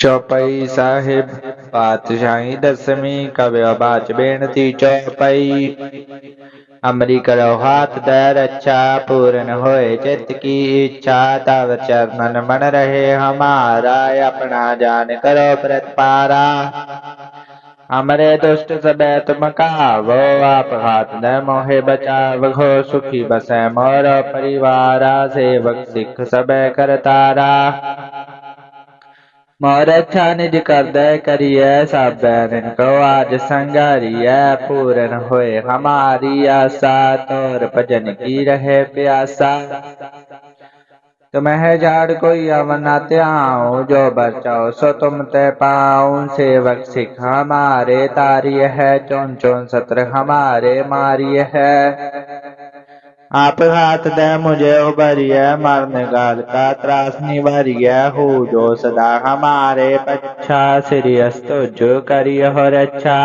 चौपाई साहिब पातशाही दसवीं कव्यवाच बेनती चौपाई। अमरी करो हाथ दर अच्छा पूर्ण होए चित की इच्छा। तब चरणन मन रहे हमारा, अपना जान करो प्रत पारा। हमरे दुष्ट सबे तुम आप हाथ न मोहे बचाव, घो सुखी बसे मोर परिवार, सेवक सिख सब कर तारा। मोर अच्छा निज कर दे करिए, सब इनको आज संगारिए पूरन होए हमारी आशा, तोर भजन की रहे प्यासा। तुम्हें है झाड़ कोई आओ जो बचाओ, सो तुम ते पाओ सेवक सिख हमारे तारी है चुन चुन सत्र हमारे मारिय है। आप हाथ दे मुझे उबरिय मरने गाल का त्रास निवारिय हो जो सदा हमारे पच्छा, श्री अस्तु जो करिय हो रक्षा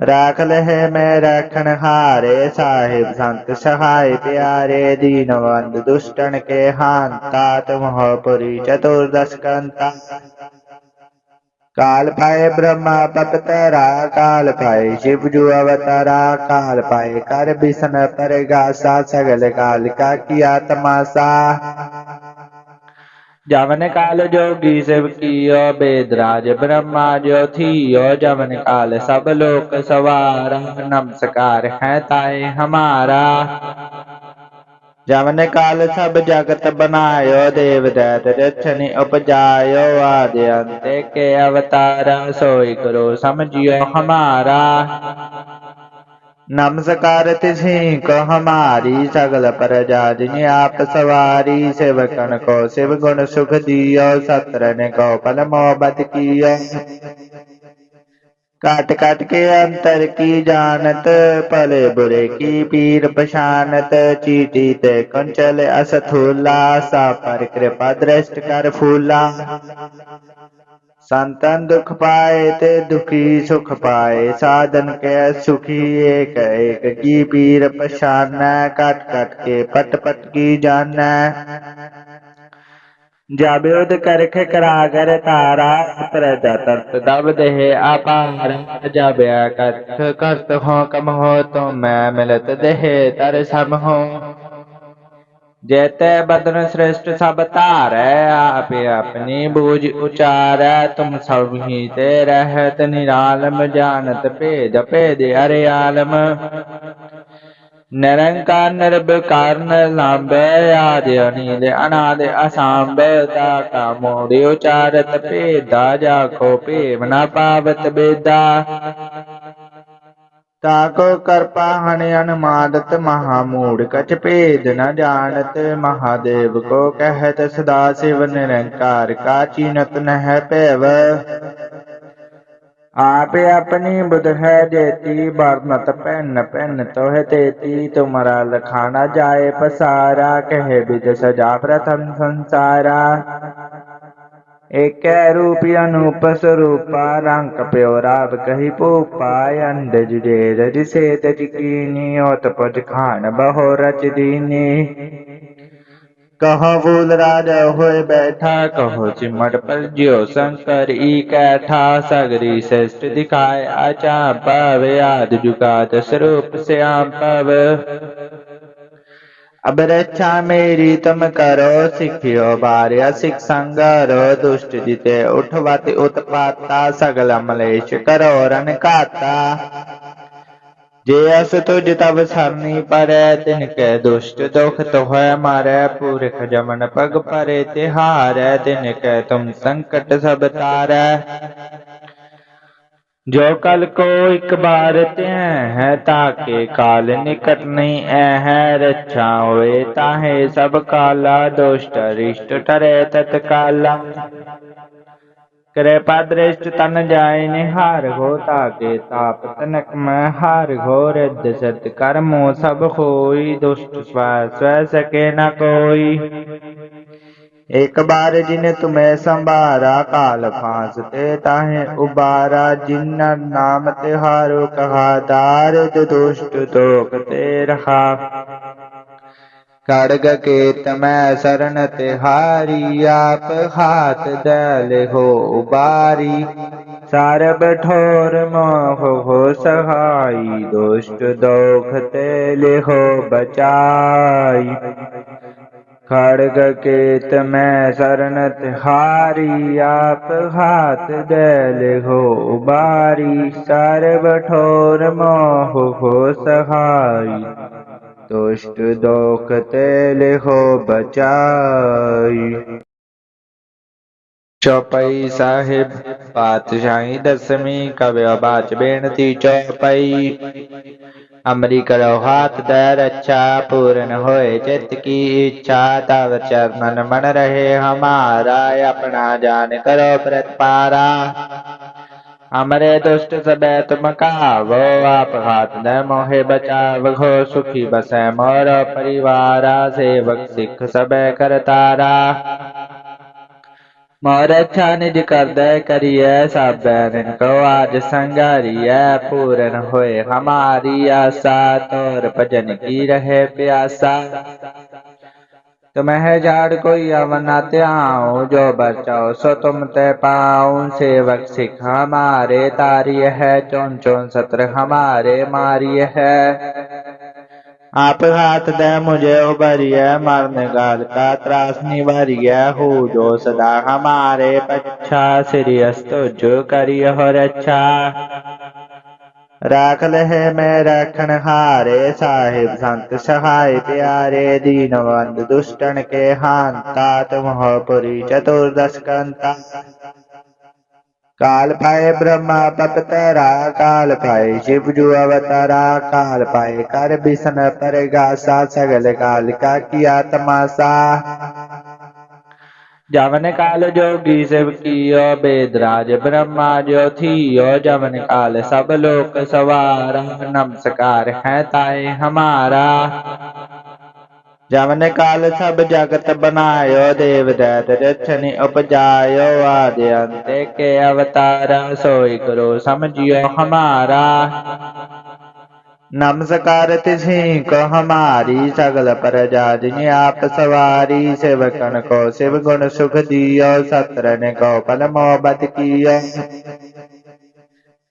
ਰਾਖ ਲਹਿ ਮੈਂ ਰਖਣ ਹਾਰੇ ਸਾਹਿਬ ਸੰਤ ਸਹਾਇ ਪਿਆਰੇ ਦੀਨਵੰਦ ਦੁਸ਼ਟਨ ਕੇ ਹਾੰਤਾ ਤੁਮ ਹੋ ਪੁਰੀ ਚਤੁਰਦਸ ਕੰਤਾ ਕਾਲ ਪਾਏ ਬ੍ਰਹਮਾ ਪਪਤਰਾ ਕਾਲ ਪਾਏ शिव जु अवतारा काल पाए कर बिसन परगासा सगल काल का किया तमासा जवन काल जोगी शिव कियो बेदराज ब्रह्मा जो थियो जवन काल सब लोक सवार नमस्कार है ताए हमारा। जवन काल सब जगत बनायो देव दैत रचनि उपजायो आदि अंत के अवतारा सोई करो, समझियो हमारा। नमस्कार तिझी को हमारी सगल पर जिन आप सवारी सेवकन को शिव गुण सुख दियो, सत्रन को पल मोहब्बत कियो। काट काट के अंतर की जानत, पले बुरे की पीर पशानत चीटी ते कंचल असथूला, सा पर कृपा दृष्ट कर फूला। ਸੰਤਨ ਦੁਖ ਪਾਏ ਤੇ ਦੁਖੀ ਸੁਖ ਪਾਏ। ਸਾਧਨ ਕੈ ਸੁਖੀ, ਏਕ ਏਕ ਕੀ ਪੀਰ ਪਛਾਨੈ ਕਟ ਕਟ ਕੇ ਪਟ ਪਟ ਕੀ ਜਾਣੈ। ਜਾਬਿਉਦ ਕਰਖ ਕਰਾਗਰ ਤਾਰਾ ਉਤਰ ਜਤਤ ਦਬ ਦੇਹ ਆਪਾਰ ਜਾਬਿਆ ਕਰਖ ਕਰਤ ਹੋ ਕਮ ਹੋ ਤੋ ਮੈਂ ਮਿਲਤ ਦੇਹ, ਤਰ ਸਮ ਹੋ। ਜੈਤੈ ਬਦਨ ਸ੍ਰਿਸ਼ਟ ਸਭ ਧਾਰੈ, ਆਪੇ ਆਪਣੀ ਬੂਝ ਉਚਾਰੈ, ਤੁਮ ਸਭ ਹੀ ਤੇ ਰਹਿਤ ਨਿਰਾਲਮ, ਜਾਣਤ ਭੇਦ ਭੇਦ ਹਰਿ ਆਲਮ। ਨਿਰੰਕਾਰ ਨਿਰਭਕਾਰ ਨਿਰਲੰਭੈ ਆਦਿ ਅਨੀਲ ਅਨਾਦਿ ਅਸਾੰਭੈ, ਤਾ ਕਾਮੋ ਦੇ ਉਚਾਰਤ ਭੇਦਾ, ਜਾਖੋ ਭੇਵ ਨਾ ਪਾਵਤ ਬੇਦਾ। ਤਾਕ ਕਰਪਾ ਹਣ ਅਨਮਾਦਤ ਮਹਾ ਮੂੜ ਕਛ ਭੇਦ ਨ ਜਾਣਤ, ਮਹਾਦੇਵ ਕੋ ਕਹਿਤ, ਸਦਾ ਸਿਵ ਨਿਰੰਕਾਰ ਕਾ ਚੀਨਤ ਨਹਿ ਭੈਵ। ਆਪੇ ਆਪਣੀ ਬੁਧ ਹੈ ਦੇਤੀ ਬਰਨਤ ਪੈਨ ਪੈਨ ਤੋਹ ਤੇਤੀ, ਤੁਮਰਾ ਲਖਾਣਾ ਜਾਏ ਪਸਾਰਾ, ਕਹੇ ਬਿਜ ਸਜਾ ਪ੍ਰਥਮ ਸੰਸਾਰਾ। ਏਕੈ ਰੂਪਿ ਅਨੂਪ ਸਰੂਪਾ, ਰੰਗ ਪਿਓ ਰਾਵ ਕਹੀ ਭੂਪਾ, ਅੰਡ ਜੁਜੇ ਰਜ ਸੇ ਤਜ ਕੀਨੀ ਓਤ ਪਜ ਖਾਨ ਬਹੋ ਰਚ ਦੀਨੀ ਕਹੋ ਬੂਲ ਰਾਜ ਹੋਏ ਬੈਠਾ, ਕਹੋ ਚਿਮੜ ਪਰ ਜਿਉ ਸੰਕਰ ਈ ਕੈਠਾ ਸਗਰੀ ਸ੍ਰਿਸ਼ਟ ਦਿਖਾਏ ਆਚਾ ਪਾਵੇ ਆਦ ਜੁਗਾਤ ਸਰੂਪ ਸਿਆਮ ਪਵ ਅਬ ਰੱਛਾ ਮੇਰੀ ਤੁਮ ਕਰੋ, ਸਿਖਿਓ ਬਾਰਿਆ, ਸਿਖ ਸੰਗਰੋ ਦੁਸ਼ਟ ਜਿਤੇ ਉਠਵਤ ਉਤਪਾਤਾ ਸਗਲ ਅਮਲੇਸ਼ ਕਰੋ ਰਨ ਕਾਤਾ ਜੇ ਅਸ ਤੁਜ ਤਵ ਸਰਨੀ ਪਰੈ, ਤਿਨ ਕੈ ਦੁਸ਼ਟ ਦੁਖ ਤੋਹੈ ਮਾਰੈ, ਪੁਰਖ ਜਮਨ ਪਗ ਪਰੇ, ਤਿਹਾਰੈ, ਤਿਨ ਕੈ ਤੁਮ ਸੰਕਟ ਸਭ ਤਾਰੈ। ਜੋ ਕਲ ਕੋ ਇੱਕ ਬਾਰ ਤੈ ਹੈ ਤਾਕੇ ਕਾਲ ਨਿਕਟ ਨਹੀਂ ਐ ਹੈ, ਰੱਛਾ ਹੋਏ ਤਾਹੇ ਸਭ ਕਾਲਾ ਦੁਸ਼ਟ ਰਿਸ਼ਟ ਠਰੇ ਤਤ ਕਾਲਾ। ਕਿਰਪਾ ਦ੍ਰਿਸ਼ਟ ਤਨ ਜਾਏ ਨਿਹਾਰ ਹੋ ਤਾਕੇ ਤਾਪ ਤਨਕ ਮੈਂ ਹਾਰ ਹੋ, ਰਿੱਧ ਸਤ ਕਰਮੋ ਸਭ ਹੋਈ, ਦੁਸ਼ਟ ਸਵੈ ਸਵੈ ਸਕੇ ਨ ਕੋਈ। ਇੱਕ ਬਾਰ ਜਿਨ ਤੁਮੈ ਸੰਭਾਰਾ ਕਾਲ ਫਾਂਸ ਤੇ ਤਾਹੇ ਉਬਾਰਾ ਜਿਨ ਨਾਮ ਤਿਹਾਰੋ ਕਹਾ ਦਾਰਦ ਦੁਸ਼ਟ ਤੋਕ ਤੇ ਰਹਾ। ਕੜਗ ਕੇਤ ਮੈਂ ਸਰਨ ਤਿਹਾਰੀ, ਆਪ ਹਾਥ ਦਲ ਹੋ ਉਬਾਰੀ। ਸਰਬ ਠੋਰ ਮੋਹ ਹੋ ਸਹਾਈ, ਦੁਸ਼ਟ ਦੋਖ ਤੇ ਲਿਹੋ ਬਚਾਈ। खड़ग के तमें शरण तिहारी आप हाथ दैल हो बारी। सर्व ठोर मोह हो सहाय दुष्ट दोख तेल हो बचाई। चौपाई साहिब, पातशाही दसवीं कव्य बाच बेनती चौपाई। अमरी करो हाथ दर अच्छा पूर्ण होए चित की इच्छा तब चरण मन रहे, हमारा अपना जान करो प्रत पारा हमरे दुष्ट सब तुम का वो आप हाथ न मोहे बचाव घो सुखी बसे मोर परिवारा, सेवक सिख सबे करतारा ਅੱਛਾ ਨਿਜ ਕਰਦੈ ਕਰੀਐ ਸਾਬੈ ਨਿਨ ਕੋ ਆਜ ਸੰਗਾਰੀਐ ਪੂਰਨ ਹੋਏ ਹਮਾਰੀ ਆਸਾ ਤੋਰ ਭਜਨ ਕੀ ਰਹੇ ਪਿਆਸਾ तुम्हें जाड़ कोई अवना त्याऊं जो बचाओ सो तुम ते पाऊं सेवक सिख हमारे तारिय है चौन चौन सत्र हमारे मारिय है आप हाथ दे मुझे उबरिए मरने काल का त्रास निवारिय। हो जो सदा हमारे पच्छा सीरियस तुझ करिय हो रक्षा राख है मैं रखन हारे साहिब संत सहाय प्यारे। दीनवंद दुष्टन के हांता, तुम हो पुरी चतुर्दश कंता। काल पाए ब्रह्मा पकतरा काल पाए शिव जु अवतरा काल पाए कर विष्ण पर गासा, सगल काल का किया तमाशा। जवन काल जोगी शिव कियो बेदराज ब्रह्मा जो थियो। जवन काल सब लोक सवार, नमस्कार है ताए हमारा। जवन काल सब जगत बनायो, देव दैत रचनि उपजायो, आदि अंत के अवतारा सोई करो, समझियो हमारा। नमस्कार तिसि को हमारी सगल पर जिन आप सवारी, सेवकन को शिव गुण सुख दियो, सत्रन को पल मोहब्बत कियो।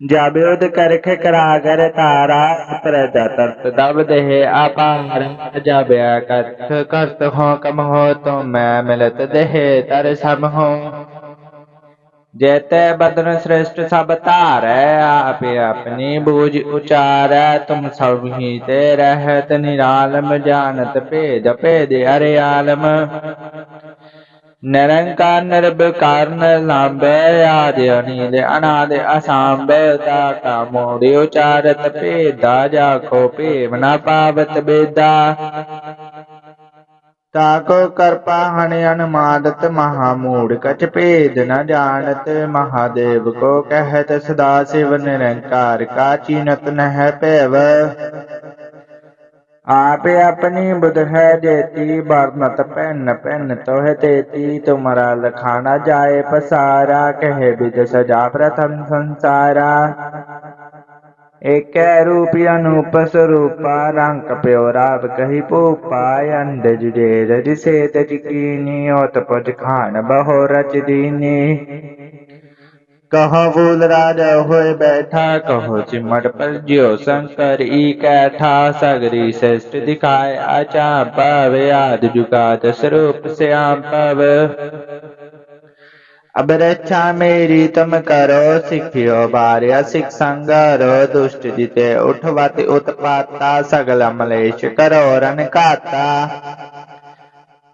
जान जाबेद करख करागर तारा प्रजा तर्त दब देह अपार जाबे करख करत हो कम हो तो मैं मिलत देह तर सम हो जेते बदन श्रेष्ठ सब तारै आप अपनी बूझ उचारै तुम सब ही ते रहत निरालम जानत भेद भेद अरे आलम ਨਿਰੰਕਾਰ ਨਿਰਭਕਾਰ ਲਾਂਬੈ ਆਦਿ ਅਨੀਲ, ਅਨਾਦ ਅਸਾਂਬੈ ਤਾ ਕਾ ਮੋੜਿ ਉਚਾਰਤ ਭੇਦਾ ਜਾ ਖੋ ਭੇਵ ਨਾ ਪਾਵਤ ਬੇਦਾ। ਤਾਕੋ ਕਰਪਾ ਹਣ ਅਨਮਾਦਤ ਮਹਾ ਮੂੜ ਕਚ ਭੇਦ ਨ ਜਾਣਤ, ਮਹਾਦੇਵ ਕੋ ਕਹਿਤ, ਸਦਾ ਸਿਵ ਨਿਰੰਕਾਰ ਕਾ ਚੀਨਤ ਨਹਿ ਭੈਵ। आप अपनी बुध है देती बरनत पेन पेन तो है तेती। तुम्हारा लखाना जाए पसारा, कहे बिज सजा प्रथम संसारा। एक रूपी अनूप स्वरूपा रंग प्योरा कही पोपा। अंड जुजे रज से ओत पुज खान बहो रच दीनी। કહો બોલરાજ હોય બેઠા કહો ચિમટ પર જ્યો શંકર ઈ કૈઠા સગરી શ્રેષ્ઠ દિખાય આચા પવ યાદ જુકા દસરૂપ શ્યામ પવ अब रक्षा मेरी तुम करो सिखियो बार्या सिख संगरो दुष्ट जिते उठवत उत्पाता सगल मलेश करो रन काता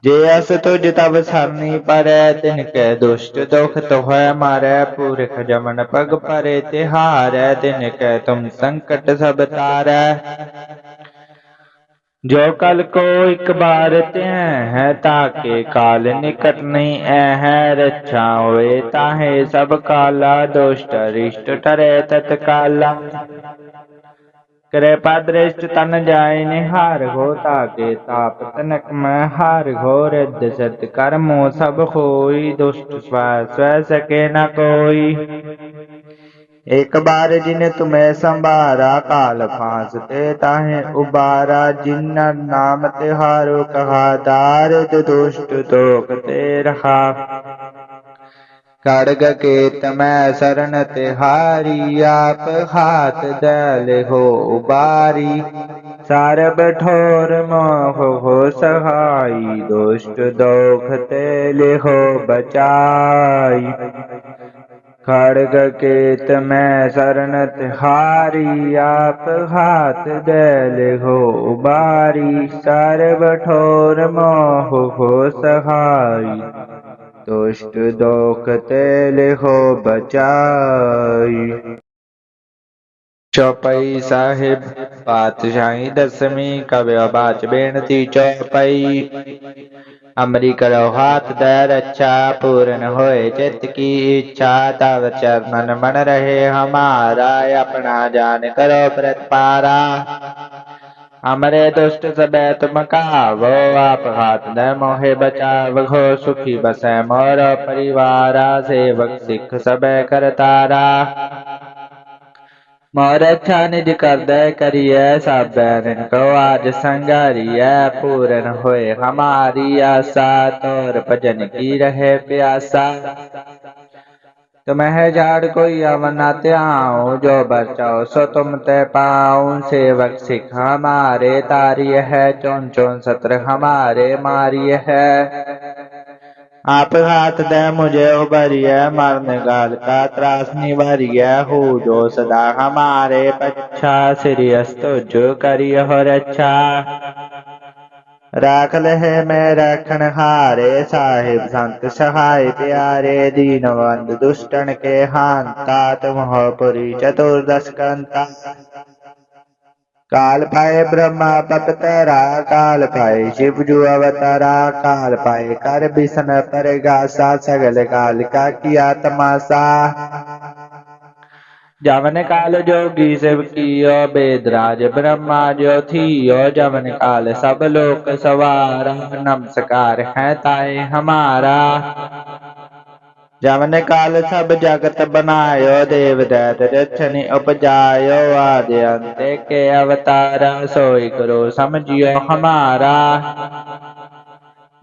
जे अस तुझ तब सरनी परै तिनके दुष्ट दुख तोह मारै पुरख जमन पग परे तिहारै तिनके तुम संकट सब तारै जो कल को एक बार त्यह है, ताके काल निकट नहीं है रक्षा होए ताहे सब काला, दुष्ट रिष्ट टरे तत्काला ਕਿਰਪਾ ਦ੍ਰਿਸ਼ਟ ਤਨ ਜਾਏ ਨਿਹਾਰ ਹੋ ਤਾਕੇ ਤਾਪ ਤਨਕ ਮੈਂ ਹਾਰ ਹੋ ਰਦ ਸਤ ਕਰਮੋ ਸਭ ਹੋਈ, ਦੁਸ਼ਟ ਸਵੈ ਸਵੈ ਸਕੇ ਨ ਕੋਈ। ਇੱਕ ਬਾਰ ਜਿਨ ਤੁਮੈ ਸੰਭਾਰਾ, ਕਾਲ ਫਾਂਸ ਤੇ ਤਾਹੇ ਉਬਾਰਾ ਜਿਨ ਨਾਮ ਤਿਹਾਰੋ ਕਹਾ, ਦਾਰਦ ਦੁਸ਼ਟ ਤੋਕ ਤੇ ਰਹਾ। खड़ग केत मैं शरण तिहारी आप हाथ दल हो उबारी सारब ठोर मोह हो सहाई, दुष्ट दोख तेल हो बचाई। खड़ग केत मैं शरण तिहारी आप हाथ दल हो उबारी सर्व ठोर मोह हो सहाई दुष्ट दोख तेल हो बचाई। चौपाई साहिब पातशाही दसवीं कवि बाच बेनती चौपाई। अमरी करो हाथ दर अच्छा पूर्ण होए चित की इच्छा तब चरण मन रहे, हमारा अपना जान करो प्रत पारा। हमारे दुष्ट सबे तुम कहावो आप हाथ न मोहे बचावो, सुखी बसै मोर परिवारा, सेवक सिख सबे करतारा मोर अच्छा निज करदे करिए सबको आज संगारिए पूरन होए हमारी आशा, तोर भजन की रहे प्यासा। तुम्हें झाड़ कोई अवन त्याऊं, जो बचाओ सो तुम ते पाऊँ। सेवक सिख हमारे तारिय है चौन चौन सत्र हमारे मारिय है। आप हाथ दे मुझे उबरिय मरण गाल का त्रास निवारिय हो जो सदा हमारे पच्छा, श्री अस्तु करिय हो रक्षा राख लहे मैं रखन हारे, साहिब संत सहाय प्यारे दीनवंद दुष्टन के हांता तुम हो पुरी चतुर्दश कंता। काल पाए ब्रह्मा पपतरा काल पाए शिव जु अवतारा, काल पाए कर बिसन पर गासा सगल काल का किया तमाशा। जवन काल जोगी शिव कियो बेदराज ब्रह्मा जो थियो जवन काल सब लोक सवारा नमस्कार है ताए हमारा जवन काल सब जगत बनायो देव दैत रक्षण उपजायो आदि अंत के अवतारा सोई करो समझियो हमारा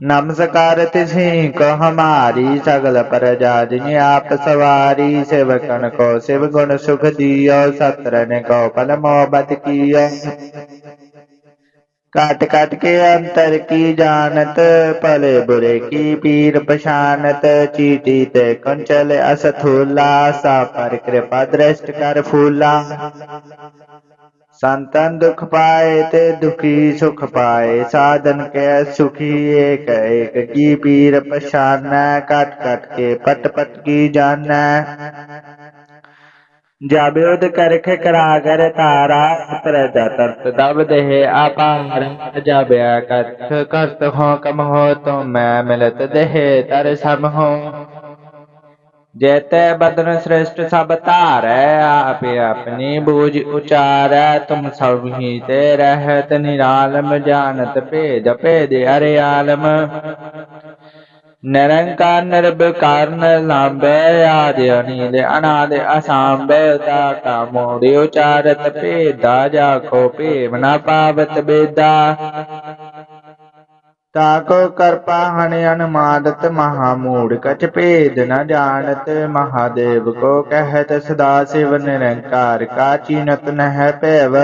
नमस्कार तिझी को हमारी सगल पर जिन आप सवारी सेवकन को शिव गुण सुख दियो, सत्रन को फल मोहब्बत कियो। काट काट के अंतर की जानत भले बुरे की पीर पशानत चीटी ते कंचल असथूला सा पर कृपा दृष्ट कर फूला। ਸੰਤਨ ਦੁਖ ਪਾਏ ਤੇ ਦੁਖੀ ਸੁਖ ਪਾਏ। ਸਾਧਨ ਕੈ ਸੁਖੀ, ਏਕ ਏਕ ਕੀ ਪੀਰ ਪਛਾਨੈ ਕਟ ਕਟ ਕੇ ਪਟ ਪਟ ਕੀ ਜਾਣੈ। ਜਾਬਿਉਦ ਕਰਖ ਕਰਾ ਕਰ ਤਾਰਾ ਉਤਰ ਜਾ ਤਰਤ ਦਬ ਦੇਹ ਆਪਾਰ ਜਾਬਿਆ ਕਰਖ ਕਰਤ ਹੋ ਕਮ ਹੋ ਤੋ ਮੈਂ ਮਿਲਤ ਦੇਹ, ਤਰ ਸਮ ਹੋ। ਜੈਤੈ ਬਦਨ ਸ੍ਰਿਸ਼ਟ ਸਭ ਧਾਰੈ, ਆਪ ਆਪਣੀ ਬੂਝ ਉਚਾਰੈ, ਤੁਮ ਸਭ ਹੀ ਤੇ ਰਹਿਤ ਨਿਰਾਲਮ, ਜਾਣਤ ਭੇਦ ਭੇਦ ਹਰਿ ਆਲਮ। ਨਿਰੰਕਾਰ ਨਿਰਭਕਾਰ ਲਾਂਬੈ ਆਦ ਅਨੀਲ ਅਨਾਦ ਅਸਾਂਬੈ ਤਾ ਕਾ ਮੋੜਿ ਉਚਾਰਤ ਭੇਦਾ, ਜਾਖੋ ਭੇਵ ਨਾ ਪਾਵਤ ਬੇਦਾ। ਤਾਕ ਕਰਪਾ ਹਣ ਅਨਮਾਦਤ ਮਹਾ ਮੂੜ ਕਛ ਭੇਦ ਨ ਜਾਣਤ, ਮਹਾਦੇਵ ਕੋ ਕਹਿਤ, ਸਦਾ ਸਿਵ ਨਿਰੰਕਾਰ ਕਾਚੀ ਨਤ ਨਹਿ ਭੈਵ।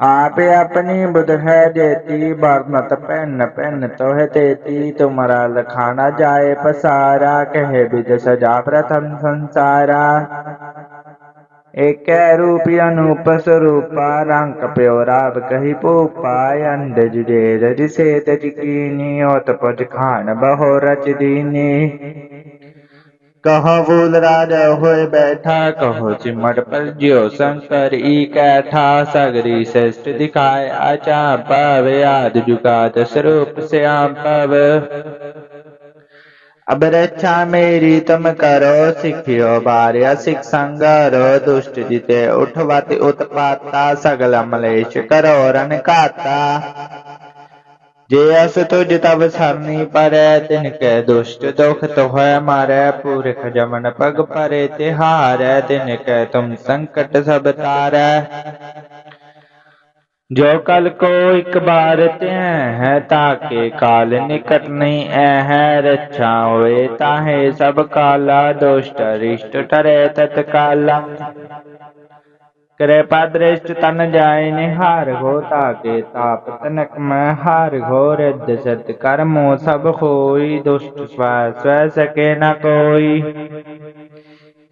ਆਪ ਆਪਣੀ ਬੁਧ ਹੈ ਦੇਤੀ ਬਰਨਤ ਪੈਨ ਪੈਨ ਤੋਹ ਤੇਤੀ, ਤੁਮਰਾ ਲਖਾਣਾ ਜਾਏ ਪਸਾਰਾ, ਕਹੇ ਬਿਜ ਸਜਾ ਪ੍ਰਥਮ ਸੰਸਾਰਾ। ਏਕੈ ਰੂਪਿ ਅਨੂਪ ਸਰੂਪਾ ਰੰਗ ਪਿਓ ਰਾਵ ਕਹੀ ਭੂਪਾ ਅੰਡ ਜੁਜੇ ਰਜ ਸੇ ਤਜ ਕੀਨੀ ਓਤ ਪਜ ਖਾਨ ਬਹੋ ਰਚ ਦੀਨੀ ਕਹੋ ਬੂਲ ਰਾਜ ਹੋਏ ਬੈਠਾ ਕਹੋ ਚਿਮੜ ਪਰ ਜਿਉ ਸੰਕਰ ਈ ਕੈਠਾ ਸਗਰੀ ਸ੍ਰਿਸ਼ਟ ਦਿਖਾਏ ਆਚਾ ਪਾਵੇ ਆਦ ਜੁਗਾ ਦਸ ਰੂਪ ਸਿਆਮ ਪਵ ਅਬ ਰੱਛਾ ਮੇਰੀ ਤੁਮ ਕਰੋ, ਸਿੱਖਿਓ ਬਾਰਿਆ, ਸਿਖ ਸੰਗਰੋ ਦੁਸ਼ਟ ਜਿਤੇ ਉਠਵਤ ਉਤਪਾਤਾ ਸਗਲ ਮਲੇਸ਼ ਕਰੋ ਰਨ ਕਾਤਾ ਜੇ ਅਸ ਤੁਜ ਤਵ ਸਰਨੀ ਪਰੈ, ਤਿਨ ਕੈ ਦੁਸ਼ਟ ਦੁਖ ਤੋਹੈ ਮਾਰੈ, ਪੂਰਖ ਜਮਨ ਪਗ ਪਰੇ, ਤਿਹਾਰੈ, ਤਿਨ ਕੈ ਤੁਮ ਸੰਕਟ ਸਭ ਤਾਰੈ। ਜੋ ਕਲ ਕੋ ਇਕ ਬਾਰ ਤੈ ਹੈ ਤਾਕੇ ਕਾਲ ਨਿਕਟ ਨਹੀਂ ਐ ਹੈ, ਰੱਛਾ ਹੋਏ ਤਾਹੇ ਸਭ ਕਾਲਾ ਦੁਸ਼ਟ ਰਿਸ਼ਟ ਟਰੇ ਤਤ ਕਾਲਾ। ਕਰੇ ਪਦ੍ਰਿਸ਼ਟ ਤਨ ਜਾਏ ਨਿਹਾਰ ਹੋ ਤਾਕੇ ਤਾਪ ਤਨਕ ਮੈਂ ਹਾਰ ਹੋ, ਰਿੱਧ ਸਤ ਕਰਮੋ ਸਭ ਹੋਈ, ਦੁਸ਼ਟ ਸਵੈ ਸਵੈ ਸਕੇ ਨ ਕੋਈ।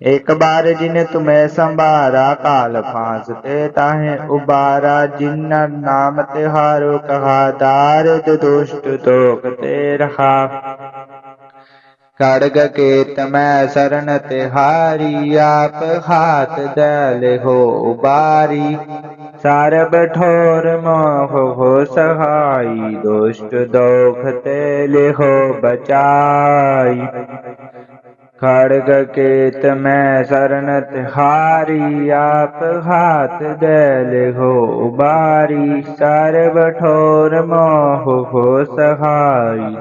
ਇੱਕ ਬਾਰ ਜਿਨ ਤੁਮੇ ਸੰਭਾਰਾ ਕਾਲ ਫਾਂਸ ਤੇ ਤਾਹੇ ਉਬਾਰਾ ਜਿਨ ਨਾਮ ਤਿਹਾਰੋ ਕਹਾ ਦਾਰਦ ਦੁਸ਼ਟ ਤੋਕ ਤੇ ਰਹਾ। ਖੜਗ ਕੇਤ ਮੈਂ ਸਰਨ ਤਿਹਾਰੀ, ਆਪ ਹਾਥ ਦਲ ਹੋ ਉਬਾਰੀ। ਸਰਬ ਠੋਰ ਮੋਹ ਹੋ ਸਹਾਈ, ਦੁਸ਼ਟ ਦੋਖ ਤੇ ਲਿਹੋ ਬਚਾਈ। ਖੜਗ ਕੇਤ ਮੈਂ ਸਰਨ ਤਿਹਾਰੀ ਆਪ ਹਾਥ ਦਲ ਹੋ ਉਬਾਰੀ ਸਰਬ ਠੋਰ ਮੋਹ ਹੋ ਸਹਾਈ।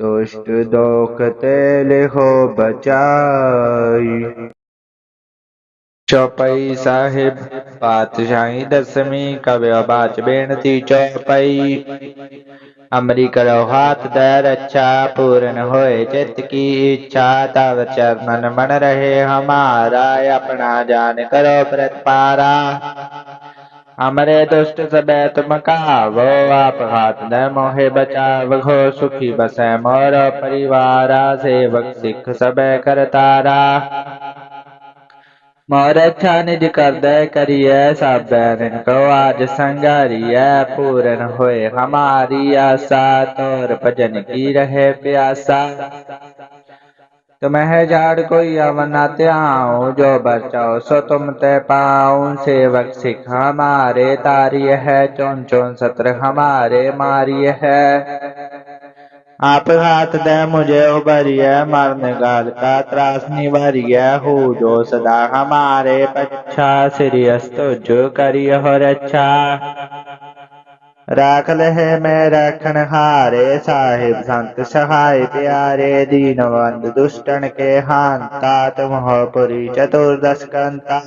ਦੁਸ਼ਟ ਦੋਖ ਤੇ ਲਿਹੋ ਬਚਾਈ। ਚੌਪਈ ਸਾਹਿਬ, ਪਾਤਸ਼ਾਹੀ ਦਸਵੀਂ ਕਵਿਓ ਬਾਚ ਬੇਨਤੀ ਚੌਪਈ। अमरी करो हाथ दर अच्छा पूर्ण होए चित की इच्छा तब चरण मन रहे, हमारा अपना जान करो प्रत पारा। अमरे दुष्ट सब तुम का वो आप हाथ न मोहे बचाव घो सुखी बसे मोर परिवार, सेवक सिख सब करतारा ਅੱਛਾ ਨਿਜ ਕਰਦੈ ਕਰੀਐ ਸਭੈ ਨਿਨ ਕੋ ਆਜ ਸੰਗਾਰੀਐ ਪੂਰਨ ਹੋਏ ਹਮਾਰੀ ਆਸਾ ਤੋਰ ਭਜਨ ਕੀ ਰਹੇ ਪਿਆਸਾ तुम्हें झाड़ कोई अवन न त्याऊं जो बचाओ सो तुम ते पाऊं सेवक सिख हमारे तारिय है चौन चौन सत्र हमारे मारिय है आप हाथ दे मुझे उभरिए, मरने काल का त्रास निवारिय हो जो सदा हमारे पच्छा श्रीयस्त जो करिय हो रक्षा। राख लहे में रखन हारे साहिब संत सहाय प्यारे दीन दीनवंद दुष्टन के हांता, तुम हो पुरी चतुर्दश कंता।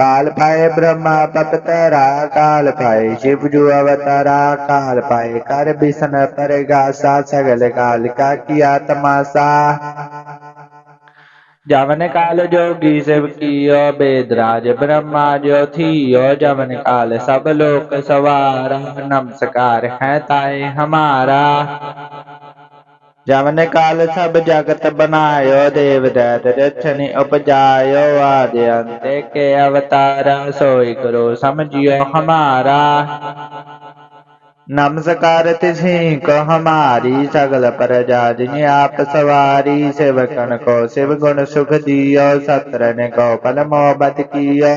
काल पाए ब्रह्मा पद तरा काल पाए शिव जु अवतरा काल पाए कर बिसन पर गासा सगल काल का किया तमाशा। जवन काल जोगी शिव कियो बेदराज ब्रह्मा जो थियो जवन काल सब लोक सवार, नमस्कार है ताए हमारा। जवन काल सब जगत बनायो, देव दैत रक्षनि उपजायो, आदि अंत के अवतारा सोई करो, समझियो हमारा। नमस्कार तिझी को हमारी सगल पर जिन आप सवारी सेवकन को शिव गुण सुख दियो, सत्रन को पल मोहब्बत कियो।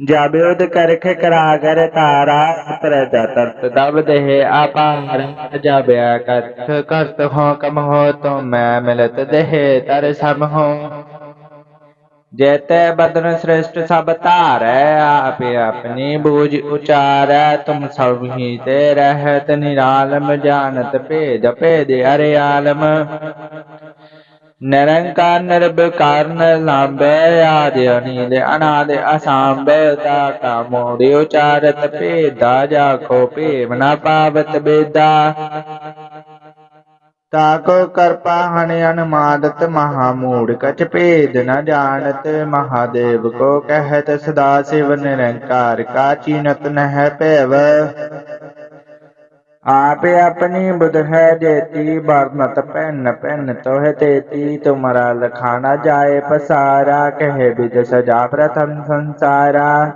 ਜਾਬੇ ਉਦ ਕਰਖ ਕਰਾ ਕਰ ਤਾਰਾ ਤਰ ਜਤਤ ਦਬ ਦੇ ਆਪਾਰ ਜਾਬਿਆ ਕਰਖ ਕਰਤ ਹੋ ਕਮ ਹੋ ਤੋ ਮੈਂ ਮਿਲਤ ਦੇਹ ਤਰ ਸਭ ਹੋ। ਜੇਤੇ ਬਦਨ ਸ੍ਰਿਸ਼ਟ ਸਭ ਧਾਰੈ, ਆਪੇ ਆਪਣੀ ਬੂਝ ਉਚਾਰੈ। ਤੁਮ ਸਭ ਹੀ ਤੇ ਰਹਿਤ ਨਿਰਾਲਮ, ਜਾਣਤ ਭੇਦ ਭੇਦ ਅਰੇ ਆਲਮ। ਨਿਰੰਕਾਰ ਨਿਰਭਕਾਰਨ ਲਾਂਬੈ ਆਦਿ ਅਨੀਲ ਅਨਾਦ ਅਸਾਂਬੈ ਦਾਤਾ ਮੋੜਿ ਉਚਾਰਤ ਭੇਦਾ ਜਾਖੋ ਭੇਮ ਨਾ ਪਾਵਤ ਬੇਦਾ। ਤਾਕੋ ਕਰਪਾ ਹਣ ਅਨਮਾਦਤ ਮਹਾ ਮੂੜ ਕਚ ਭੇਦ ਨ ਜਾਣਤ, ਮਹਾਦੇਵ ਕੋ ਕਹਿਤ ਸਦਾ ਸਿਵ ਨਿਰੰਕਾਰ ਕਾ ਚੀਨਤ ਨਹਿ ਭੈਵ। ਆਪੇ ਆਪਣੀ ਬੁਧ ਹੈ ਦੇਤੀ ਬਰਨਤ ਪੈਨ ਪੈਨ ਤੋਹ ਤੇਤੀ, ਤੁਮਰਾ ਲਖਾਣਾ ਜਾਏ ਪਸਾਰਾ, ਕਹੇ ਬਿਜ ਸਜਾ ਪ੍ਰਥਮ ਸੰਸਾਰਾ।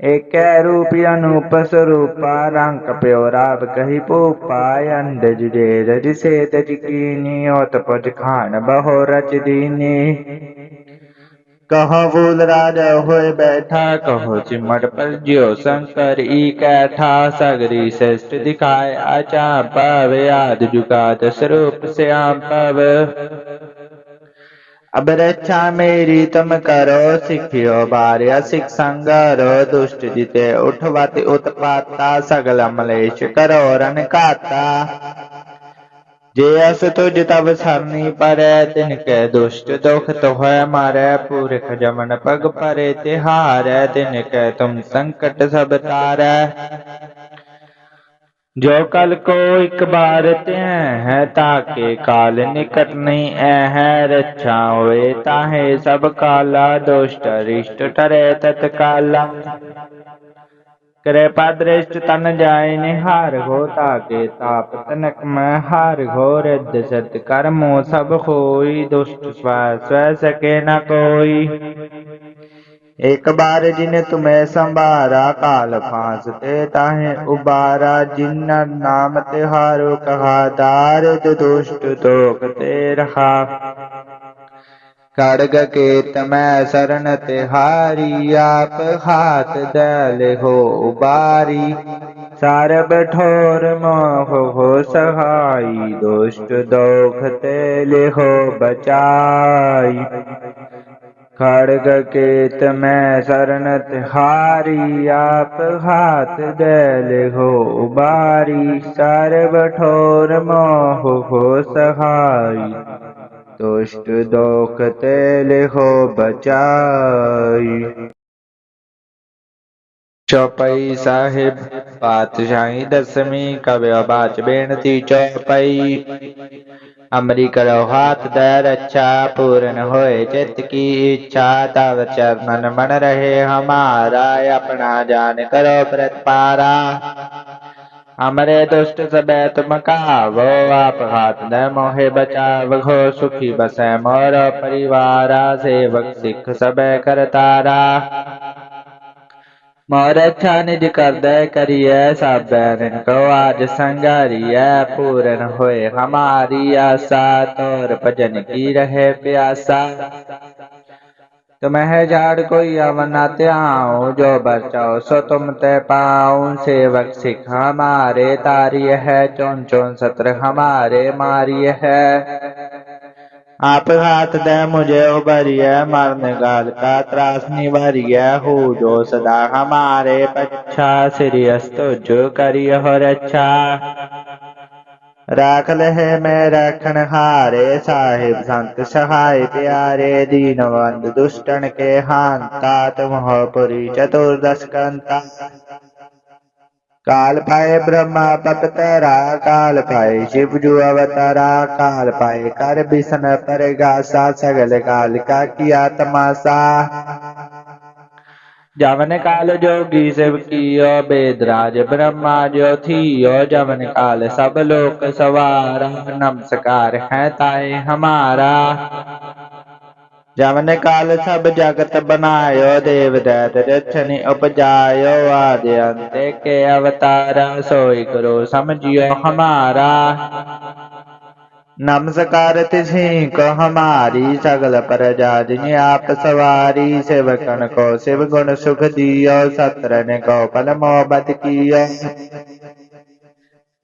ਏਕੈ ਰੂਪਿ ਅਨੂਪ ਸਰੂਪਾ, ਰੰਗ ਪਿਓ ਰਾਵ ਕਹੀ ਪੂਪਾ ਅੰਡ ਜਿਜੇ ਰਜਿ ਸੇਤ ਜਕੀਨੀ ਓਤ ਪਜ ਖਾਨ ਬਹੋ ਰਚ ਦੀਨੀ कहो भूल राज हो बैठा, कहो चिमट पर जियो शंकर, ई कैठा सगरी श्रेष्ठ दिखाए, आचा पव याद जुका दस रूप श्याम पव। अब रक्षा मेरी तुम करो, सिखियो बार सिख संगरो, दुष्ट जिते उठवाते उत्पाता, सगल मलेश करो रन काता। जे अस तुझ तब सरनी परै तिनके दुष्ट दुख तोह मारै पुरख जमन पग परे तिहारै तिनके तुम संकट सब तारै। जो कल को एक बार त्यं है, ताके काल निकट नहीं है रक्षा होए ताहे सब काला, दुष्ट रिष्ट टरे तत्काला। ਕਿਰਪਾ ਦ੍ਰਿਸ਼ਟ ਤਨ ਜਾਏ ਨਿਹਾਰ ਹੋ ਤਾਕੇ ਤਾਪ ਤਨਕ ਮੈਂ ਹਾਰ ਘੋਰ ਦਸਤ ਕਰਮੋ ਸਭ ਹੋਈ ਦੁਸ਼ਟ ਸਵੈ ਸਵੈ ਸਕੇ ਨ ਕੋਈ। ਇੱਕ ਬਾਰ ਜਿਨ ਤੁਮੈ ਸੰਭਾਰਾ ਕਾਲ ਫਾਂਸ ਤੇ ਤਾਹੇ ਉਬਾਰਾ ਜਿਨ ਨਾਮ ਤਿਹਾਰੋ ਕਹਾ ਦਾਰਦ ਦੁਸ਼ਟ ਤੋਕ ਤੇ ਰਹਾ। खड़ग के तमै शरण तिहारी आप हाथ दल हो उबारी सारब ठोर मोह हो सहाई, दुष्ट दोख तेल हो बचाई। खड़ग के में शरण तिहारी आप हाथ दल हो उबारी सर्व ठोर मोह हो सहाई दुष्ट दुख तेल हो बचाई। चौपाई साहिब पातशाही दसवीं कवि बाच बेनती चौपाई। अमरी करो हाथ दर अच्छा पूर्ण होए चित की इच्छा तब चरणन मन रहे, हमारा अपना जान करो प्रत पारा। हमारे दुष्ट सबे तुम कहावो आप हाथ न मोहे बचाव हो सुखी बसे मोर परिवारा, सेवक सिख सबे करतारा मोर अच्छा निज कर दे करिए, सबको आज संगारिए, पूरन होए हमारी आशा, तोर भजन की रहे प्यासा। तुम्हें झाड़ कोई अवना त्याऊं, जो बचाओ सो तुम ते पाऊँ। सेवक सिख हमारे तारिय है चौन चौन सत्र हमारे मारिय है। आप हाथ दे मुझे उबरिय मरण गाल का त्रास निवारिय हो जो सदा हमारे पच्छा, श्री अस्तु करिय हो रक्षा राख लहे में रखन हारे, साहिब संत सहाय प्यारे दीनवंद दुष्टन के हांता तुम हो पुरी चतुर्दश कंता। काल पाए ब्रह्मा पपतरा काल पाए शिव जु अवतारा, काल पाए कर बिसन पर गासा सगल काल का किया तमाशा। जवन काल जोगी शिव कियो बेदराज ब्रह्मा जो थियो। जवन काल सब लोक सवारा, नमस्कार है ताए हमारा। जवन काल सब जगत बनायो, देव दैत रक्षण उपजायो। आदि अंत के अवतारा सोई करो, समझियो हमारा। नमस्कार तिझी को हमारी सगल पर जिन्हें आप सवारी सेवकन को शिव गुण सुख दियो, सत्रन को फल मोहब्बत कियो।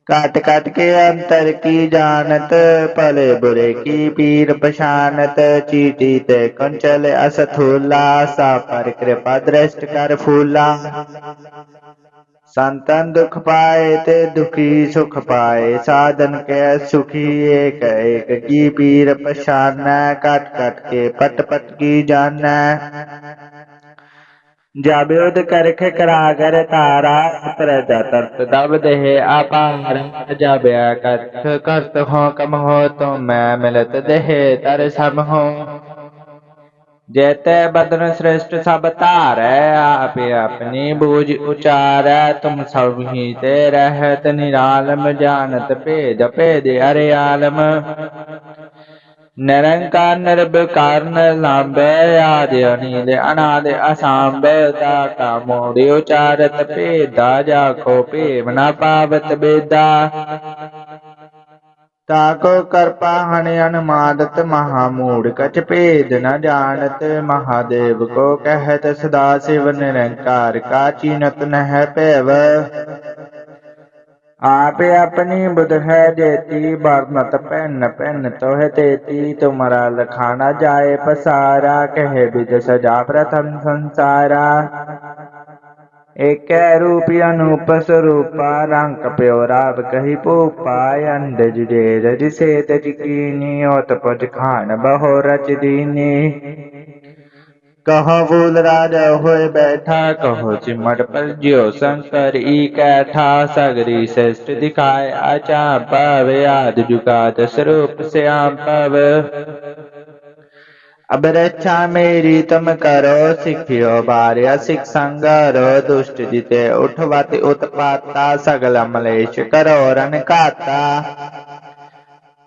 काट काट के अंतर की जानत भले बुरे की पीर पशानत चीटी ते कंचल असथूला सा पर कृपा दृष्ट कर फूला। ਸੰਤਨ ਦੁਖ ਪਾਏ ਤੇ ਦੁਖੀ ਸੁਖ ਪਾਏ, ਸਾਧਨ ਕੈ ਸੁਖੀ, ਏਕ ਏਕ ਕੀ ਪੀਰ ਪਛਾਨੈ ਕਟ ਕਟ ਕੇ ਪਟ ਪਟ ਕੀ ਜਾਣੈ। ਜਾਬਿਉਦ ਕਰਖ ਕਰਾ ਕਰ ਤਾਰਾ ਉਤਰ ਜਾ ਤਰਤ ਦਬ ਦੇਹ ਆਪਾਰ ਜਾਬਿਆ ਕਰਖ ਕਰਤ ਹੋ ਕਮ ਹੋ ਤੋ ਮੈਂ ਮਿਲਤ ਦੇਹ, ਤਰ ਸਮ ਹੋ। ਜੈਤੇ ਬਦਨ ਸ੍ਰਿਸ਼ਟ ਸਭ ਧਾਰੈ, ਆਪੇ ਆਪਣੀ ਬੂਝ ਉਚਾਰੈ, ਤੁਮ ਸਭ ਹੀ ਤੇ ਰਹਿਤ ਨਿਰਾਲਮ, ਜਾਣਤ ਭੇਦ ਭੇਦ ਅਰੇ ਆਲਮ। ਨਿਰੰਕਾਰ ਨਿਰਭਕਾਰ ਨਿਰਲੰਬੈ ਆਦਿ ਅਨੀਲ ਅਨਾਦ ਅਸਾਂਭ ਦਾਤਾ ਮੋੜਿ ਉਚਾਰਤ ਭੇਦਾ, ਜਾਖੋ ਭੇਵ ਨਾ ਪਾਵਤ ਬੇਦਾ। ਤਾਕੋ ਕਰਪਾ ਹਣ ਅਨਮਾਦਤ ਮਹਾ ਮੂੜ ਕਛ ਭੇਦ ਨ ਜਾਣਤ, ਮਹਾਦੇਵ ਕੋ ਕਹਿਤ, ਸਦਾ ਸਿਵ ਨਿਰੰਕਾਰ ਕਾ ਚੀਨਤ ਨਹਿ ਭੈਵ। ਆਪੇ ਆਪਣੀ ਬੁਧ ਹੈ ਜੇਤੀ ਬਰਨਤ ਪੈਨ ਪੈਨ ਤੋਹ ਤੇਤੀ, ਤੁਮਰਾ ਲਖਾਣਾ ਜਾਏ ਪਸਾਰਾ, ਕਹੇ ਬਿਜ ਸਜਾ ਪ੍ਰਥਮ ਸੰਸਾਰਾ। ਏਕੈ ਰੂਪੀ ਅਨੂਪ ਸਰੂਪਾ, ਰੰਗ ਪਿਓ ਰਾਵ ਕਹੀ ਭੂਪਾ, ਅੰਡ ਜੁਜੇ ਰਜ ਸੇ ਤਜ ਕੀਨੀ ਓਤ ਪਜ ਖਾਨ ਬਹੁ ਰਚ ਦੀਨੀ ਕਹੋ ਫੂਲ ਰਾਜ ਹੋਏ ਬੈਠਾ, ਕਹੋ ਚਿਮਟ ਪਰ ਜਿਉ ਸੰਕਰ ਈ ਕੈਠਾ ਸਗਰੀ ਸ੍ਰਿਸ਼ਟ ਦਿਖਾਏ, ਆਚਾ ਪਵ, ਆਦ ਜੁਗਾਦ ਸਰੂਪ ਸਿਆਮ ਪਵ। ਅਬ ਰੱਛਾ ਮੇਰੀ ਤੁਮ ਕਰੋ, ਸਿੱਖਿਓ ਬਾਰਿਆ, ਸਿਖ ਸੰਗਰੋ ਦੁਸ਼ਟ ਜਿਤੇ ਉਠਵਤ ਉਤਪਾਤਾ ਸਗਲ ਮਲੇਸ਼ ਕਰੋ ਰਨ ਕਾਤਾ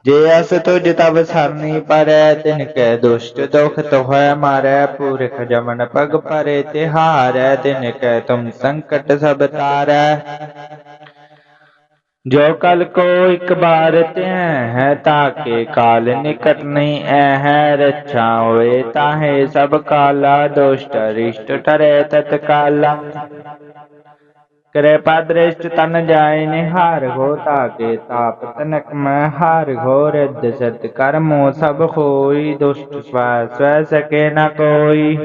ਜੇ ਅਸ ਤੁਜ ਤਵ ਸਰਨੀ ਪਰੈ, ਤਿਨ ਕੈ ਦੁਸ਼ਟ ਦੁਖ ਤੋਹੈ ਮਾਰੈ, ਪੁਰਖ ਜਮਨ ਪਗ ਪਰੇ, ਤਿਹਾਰੈ, ਤਿਨ ਕੈ ਤੁਮ ਸੰਕਟ ਸਭ ਤਾਰੈ। ਜੋ ਕਲ ਕੋ ਇਕ ਬਾਰ ਤੈ ਹੈ ਤਾਕੇ ਕਾਲ ਨਿਕਟ ਨਹੀਂ ਐ ਹੈ, ਰੱਛਾ ਹੋਏ ਤਾਹੇ ਸਭ ਕਾਲਾ ਦੁਸ਼ਟ ਰਿਸ਼ਟ ਟਰੇ ਤਤ ਕਾਲਾ। ਕਿਰਪਾ ਦ੍ਰਿਸ਼ਟ ਤਨ ਜਾਏ ਨਿਹਾਰ ਹੋ ਤਾਕੇ ਤਾਪ ਤਨਕ ਮੈਂ ਹਾਰ ਹੋ, ਰਿੱਧ ਸਤ ਕਰਮੋ ਸਭ ਹੋਈ, ਦੁਸ਼ਟ ਸਵੈ ਸਵੈ ਸਕੇ ਨ ਕੋਈ।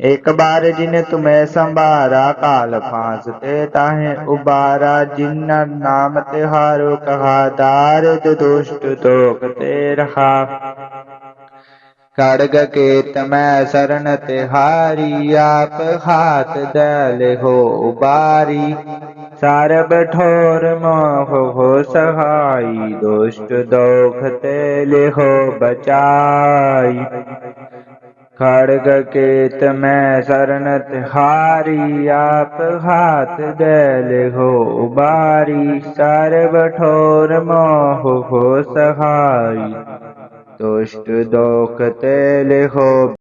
ਇੱਕ ਬਾਰ ਜਿਨ ਤੁਮੇ ਸੰਭਾਰਾ ਕਾਲ ਫਾਂਸ ਤੇ ਤਾਹੇ ਉਬਾਰਾ ਜਿਨ ਨਾਮ ਤਿਹਾਰੋ ਕਹਾ ਦਾਰਦ ਦੁਸ਼ਟ ਤੋਕ ਤੇ ਰਹਾ। ਖੜਗ ਕੇਤ ਮੈਂ ਸਰਨ ਤਿਹਾਰੀ, ਆਪ ਹਾਥ ਦਲ ਹੋ ਉਬਾਰੀ। ਸਰਬ ਠੋਰ ਮੋਹ ਹੋ ਸਹਾਈ, ਦੁਸ਼ਟ ਦੋਖ ਤੇ ਲਿਹੋ ਬਚਾਈ। खड़ग केत में शरण तिहारी आप हाथ दैल हो बारी, सर्व ठोर मोह हो सहाय दुष्ट दोख तेल हो